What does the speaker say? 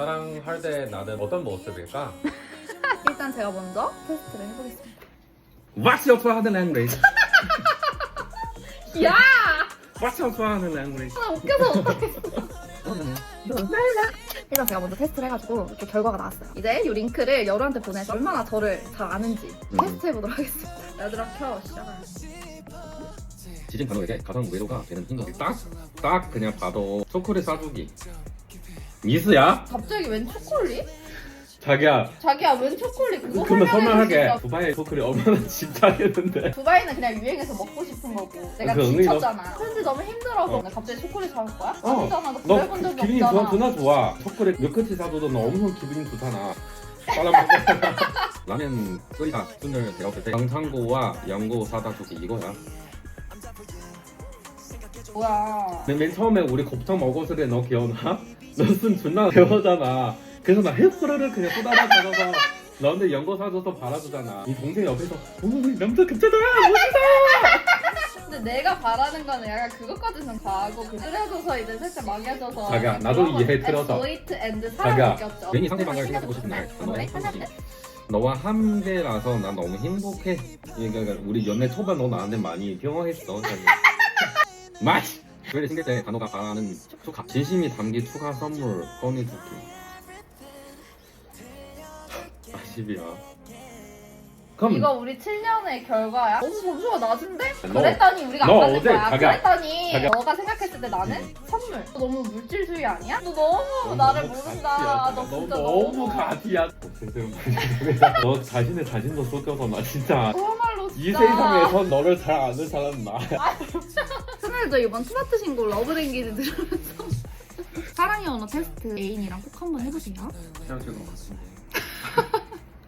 사랑할 때 나는 어떤 모습일까? 일단 제가 먼저 테스트를 해보겠습니다. What's your father language? 야! What's your father language? 나 웃겨서 못하겠어. 일단 제가 먼저 테스트를 해가지고 이렇게 결과가 나왔어요. 이제 이 링크를 여러한테 보내서 얼마나 저를 잘 아는지 음. 테스트 해보도록 하겠습니다. 얘들아 켜 시작을. 지진 단어에게 가장 외로가 되는 행동 딱, 딱 그냥 봐도 초콜릿 싸주기 미스야? 갑자기 웬 초콜릿? 자기야. 자기야 웬 초콜릿? 그거 그러면 설명하게 설명해줘. 두바이 초콜릿 얼마나 집착했는데. 두바이는 그냥 유행해서 먹고 싶은 거고. 내가 그 은근히 지쳤잖아. 현지 너무 힘들어서 어. 나 갑자기 초콜릿 사올 거야? 어. 아니잖아. 나너 그래본 적이 기분이 없잖아. 좋아, 좋나 좋아. 초콜릿 밀크티 사줘도 너 엄청 기분이 좋잖아. 빨아먹어. 라면 끓이다. 순을 배웠을 때. 강창고와 양고 사다 주기 이거야 뭐야 맨, 맨 처음에 우리 곱창 먹었을 때 너 기억나? 너순 존나 배워잖아. 그래서 나 헬프를 그냥 후다닥 받아서 너한테 연고 사줘서 바라주잖아. 이 동생 옆에서 우리 남자 괜찮아 멋있다! 근데 내가 바라는 거는 약간 그것까지는 과하고 그 끓여줘서 이제 살짝 망해져서 자기야, 나도 이해 들어서. 스위트 앤드 자기야, 사랑 느꼈죠 괜히 상대방을 생각하고 싶은 날 너의 한지 너와 함께라서 난 너무 행복해. 그러니까 우리 연애 초반 너 나한테 많이 병화했어 마시 왜 생길 때 단어가 바라는 축하 진심이 담긴 추가 선물 꺼내줄게 아십이야. 그럼 이거 우리 7년의 결과야? 너무 점수가 낮은데? 너- 그랬더니 우리가 너안 어제 거야 자기야, 그랬더니 자기야. 너가 생각했을 때 나는 음. 선물. 너 너무 물질주의 아니야? 너 너무 나를 모른다. 너 진짜 너무 너무 가티야. 너 자신의 자신도 속여서 나 진짜. 그야말로 이 세상에서 너를 잘 아는 사람 나. 스멜도 이번 스마트 신곡 러브랭귀지 들으면서. 사랑의 언어 테스트. 애인이랑 꼭 한번 해보세요 헤어질 것 같습니다